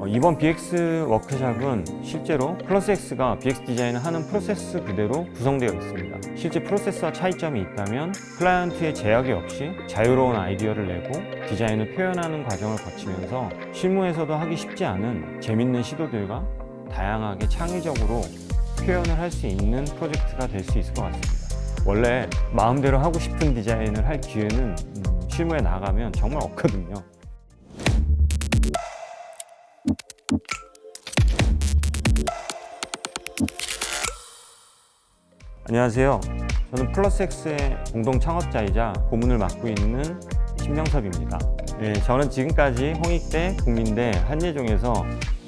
어, 이번 BX 워크샵은 실제로 플러스 X가 BX 디자인을 하는 프로세스 그대로 구성되어 있습니다. 실제 프로세스와 차이점이 있다면 클라이언트의 제약이 없이 자유로운 아이디어를 내고 디자인을 표현하는 과정을 거치면서 실무에서도 하기 쉽지 않은 재밌는 시도들과 다양하게 창의적으로 표현을 할 수 있는 프로젝트가 될 수 있을 것 같습니다. 원래 마음대로 하고 싶은 디자인을 할 기회는 음, 실무에 나가면 정말 없거든요. 안녕하세요. 저는 플러스X의 공동 창업자이자 고문을 맡고 있는 심명섭입니다. 네, 저는 지금까지 홍익대, 국민대, 한예종에서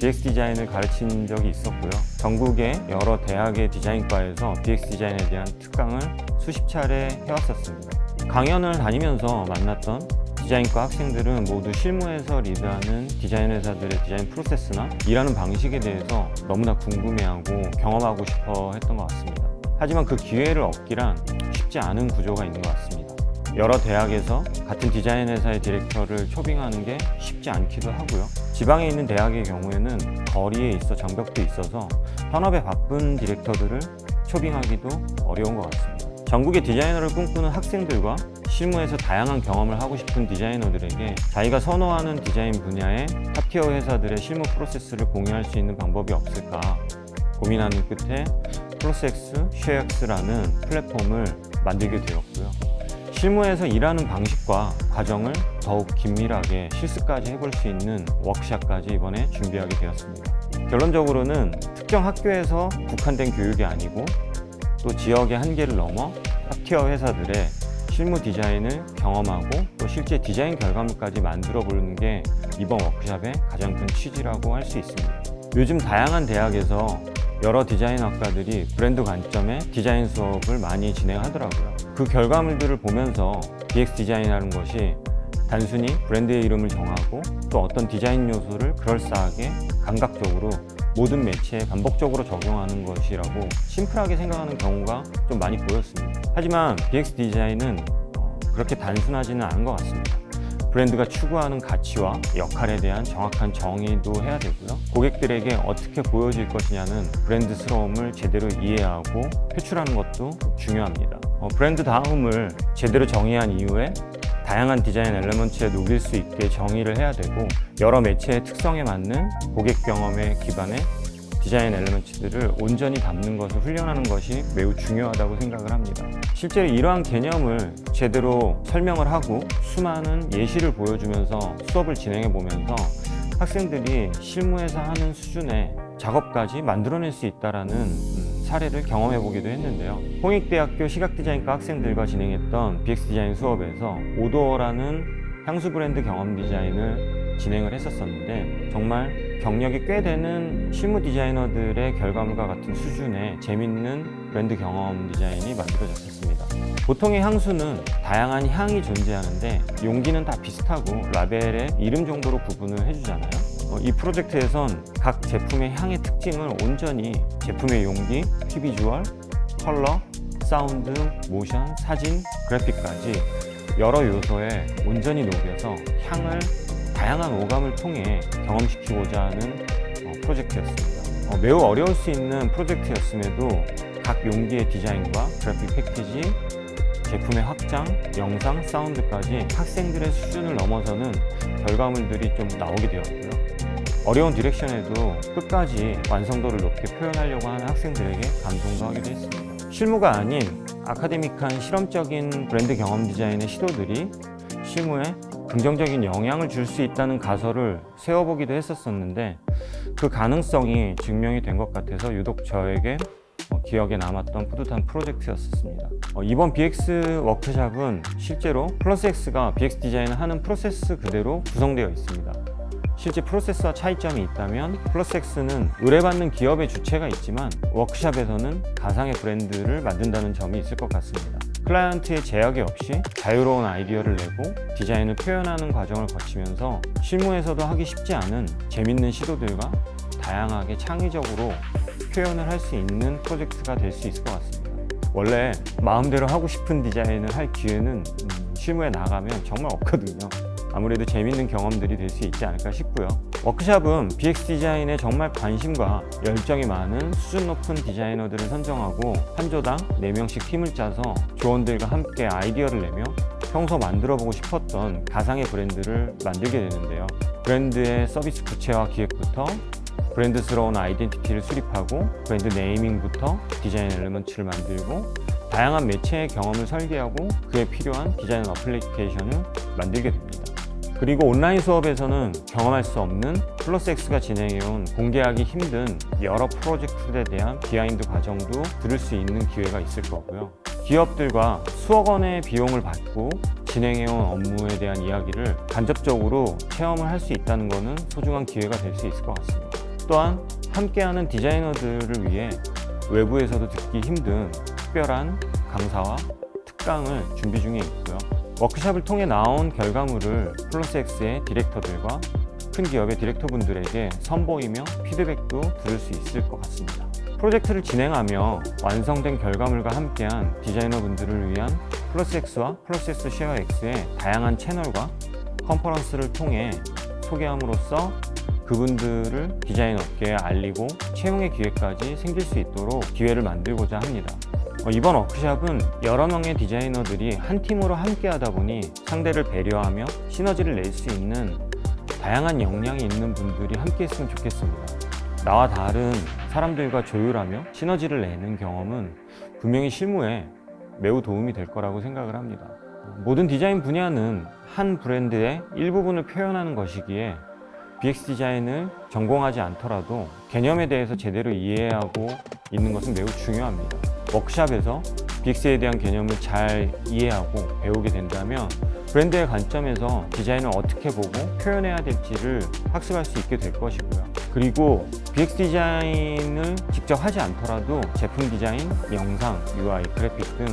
BX 디자인을 가르친 적이 있었고요. 전국의 여러 대학의 디자인과에서 BX 디자인에 대한 특강을 수십 차례 해왔었습니다. 강연을 다니면서 만났던 디자인과 학생들은 모두 실무에서 리드하는 디자인 회사들의 디자인 프로세스나 일하는 방식에 대해서 너무나 궁금해하고 경험하고 싶어 했던 것 같습니다. 하지만 그 기회를 얻기란 쉽지 않은 구조가 있는 것 같습니다. 여러 대학에서 같은 디자인 회사의 디렉터를 초빙하는 게 쉽지 않기도 하고요. 지방에 있는 대학의 경우에는 거리에 있어 장벽도 있어서 현업에 바쁜 디렉터들을 초빙하기도 어려운 것 같습니다. 전국의 디자이너를 꿈꾸는 학생들과 실무에서 다양한 경험을 하고 싶은 디자이너들에게 자기가 선호하는 디자인 분야의 탑티어 회사들의 실무 프로세스를 공유할 수 있는 방법이 없을까 고민하는 끝에 플러스X, 쉐어X라는 플랫폼을 만들게 되었고요. 실무에서 일하는 방식과 과정을 더욱 긴밀하게 실습까지 해볼 수 있는 워크샵까지 이번에 준비하게 되었습니다. 결론적으로는 특정 학교에서 국한된 교육이 아니고 또 지역의 한계를 넘어 탑티어 회사들의 실무 디자인을 경험하고 또 실제 디자인 결과물까지 만들어 보는 게 이번 워크샵의 가장 큰 취지라고 할 수 있습니다. 요즘 다양한 대학에서 여러 디자인 학과들이 브랜드 관점의 디자인 수업을 많이 진행하더라고요. 그 결과물들을 보면서 BX 디자인이라는 것이 단순히 브랜드의 이름을 정하고 또 어떤 디자인 요소를 그럴싸하게 감각적으로 모든 매체에 반복적으로 적용하는 것이라고 심플하게 생각하는 경우가 좀 많이 보였습니다. 하지만 BX 디자인은 어, 그렇게 단순하지는 않은 것 같습니다. 브랜드가 추구하는 가치와 역할에 대한 정확한 정의도 해야 되고요. 고객들에게 어떻게 보여질 것이냐는 브랜드스러움을 제대로 이해하고 표출하는 것도 중요합니다. 어, 브랜드 다음을 제대로 정의한 이후에 다양한 디자인 엘레먼트에 녹일 수 있게 정의를 해야 되고 여러 매체의 특성에 맞는 고객 경험에 기반해 디자인 엘레먼트들을 온전히 담는 것을 훈련하는 것이 매우 중요하다고 생각을 합니다. 실제로 이러한 개념을 제대로 설명을 하고 수많은 예시를 보여주면서 수업을 진행해 보면서 학생들이 실무에서 하는 수준의 작업까지 만들어낼 수 있다라는 음, 사례를 경험해 보기도 했는데요. 홍익대학교 시각디자인과 학생들과 진행했던 BX 디자인 수업에서 오도어라는 향수 브랜드 경험 디자인을 진행을 했었었는데 정말 경력이 꽤 되는 실무 디자이너들의 결과물과 같은 수준의 재밌는 브랜드 경험 디자인이 만들어졌습니다. 보통의 향수는 다양한 향이 존재하는데 용기는 다 비슷하고 라벨의 이름 정도로 구분을 해주잖아요. 어, 이 프로젝트에선 각 제품의 향의 특징을 온전히 제품의 용기, 피비주얼, 컬러, 사운드, 모션, 사진, 그래픽까지 여러 요소에 온전히 녹여서 향을 다양한 오감을 통해 경험시키고자 하는 어, 프로젝트였습니다. 어, 매우 어려울 수 있는 프로젝트였음에도 각 용기의 디자인과 그래픽 패키지, 제품의 확장, 영상, 사운드까지 학생들의 수준을 넘어서는 결과물들이 좀 나오게 되었고요. 어려운 디렉션에도 끝까지 완성도를 높게 표현하려고 하는 학생들에게 감동도 하기도 했습니다. 실무가 아닌 아카데믹한 실험적인 브랜드 경험 디자인의 시도들이 실무에 긍정적인 영향을 줄 수 있다는 가설을 세워보기도 했었었는데 그 가능성이 증명이 된 것 같아서 유독 저에게 어, 기억에 남았던 뿌듯한 프로젝트였습니다. 어, 이번 BX 워크샵은 실제로 플러스 X가 BX 디자인을 하는 프로세스 그대로 구성되어 있습니다. 실제 프로세스와 차이점이 있다면 플러스 X는 의뢰받는 기업의 주체가 있지만 워크샵에서는 가상의 브랜드를 만든다는 점이 있을 것 같습니다. 클라이언트의 제약이 없이 자유로운 아이디어를 내고 디자인을 표현하는 과정을 거치면서 실무에서도 하기 쉽지 않은 재밌는 시도들과 다양하게 창의적으로 표현을 할 수 있는 프로젝트가 될 수 있을 것 같습니다. 원래 마음대로 하고 싶은 디자인을 할 기회는 음, 실무에 나가면 정말 없거든요. 아무래도 재밌는 경험들이 될 수 있지 않을까 싶고요. 워크샵은 BX 디자인에 정말 관심과 열정이 많은 수준 높은 디자이너들을 선정하고 한 조당 4명씩 팀을 짜서 조원들과 함께 아이디어를 내며 평소 만들어 보고 싶었던 가상의 브랜드를 만들게 되는데요. 브랜드의 서비스 구체화 기획부터 브랜드스러운 아이덴티티를 수립하고 브랜드 네이밍부터 디자인 엘리먼트를 만들고 다양한 매체의 경험을 설계하고 그에 필요한 디자인 어플리케이션을 만들게 됩니다. 그리고 온라인 수업에서는 경험할 수 없는 플러스X가 진행해온 공개하기 힘든 여러 프로젝트에 대한 비하인드 과정도 들을 수 있는 기회가 있을 거고요. 기업들과 수억 원의 비용을 받고 진행해온 업무에 대한 이야기를 간접적으로 체험을 할 수 있다는 것은 소중한 기회가 될 수 있을 것 같습니다. 또한 함께하는 디자이너들을 위해 외부에서도 듣기 힘든 특별한 강사와 특강을 준비 중에 있고요. 워크샵을 통해 나온 결과물을 플러스X의 디렉터들과 큰 기업의 디렉터분들에게 선보이며 피드백도 들을 수 있을 것 같습니다. 프로젝트를 진행하며 완성된 결과물과 함께한 디자이너분들을 위한 플러스X와 플러스X 쉐어X의 다양한 채널과 컨퍼런스를 통해 소개함으로써 그분들을 디자인 업계에 알리고 채용의 기회까지 생길 수 있도록 기회를 만들고자 합니다. 어, 이번 워크샵은 여러 명의 디자이너들이 한 팀으로 함께 하다 보니 상대를 배려하며 시너지를 낼 수 있는 다양한 역량이 있는 분들이 함께 했으면 좋겠습니다. 나와 다른 사람들과 조율하며 시너지를 내는 경험은 분명히 실무에 매우 도움이 될 거라고 생각을 합니다. 모든 디자인 분야는 한 브랜드의 일부분을 표현하는 것이기에 BX 디자인을 전공하지 않더라도 개념에 대해서 제대로 이해하고 있는 것은 매우 중요합니다. 워크샵에서 BX에 대한 개념을 잘 이해하고 배우게 된다면 브랜드의 관점에서 디자인을 어떻게 보고 표현해야 될지를 학습할 수 있게 될 것이고요. 그리고 BX 디자인을 직접 하지 않더라도 제품 디자인, 영상, UI, 그래픽 등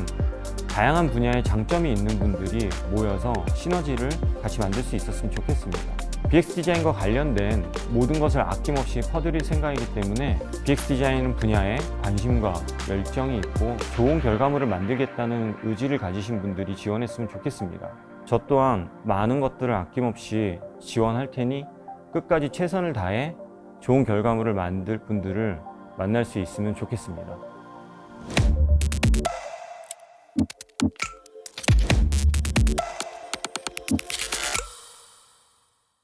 다양한 분야의 장점이 있는 분들이 모여서 시너지를 같이 만들 수 있었으면 좋겠습니다. BX 디자인과 관련된 모든 것을 아낌없이 퍼드릴 생각이기 때문에 BX 디자인 분야에 관심과 열정이 있고 좋은 결과물을 만들겠다는 의지를 가지신 분들이 지원했으면 좋겠습니다. 저 또한 많은 것들을 아낌없이 지원할 테니 끝까지 최선을 다해 좋은 결과물을 만들 분들을 만날 수 있으면 좋겠습니다.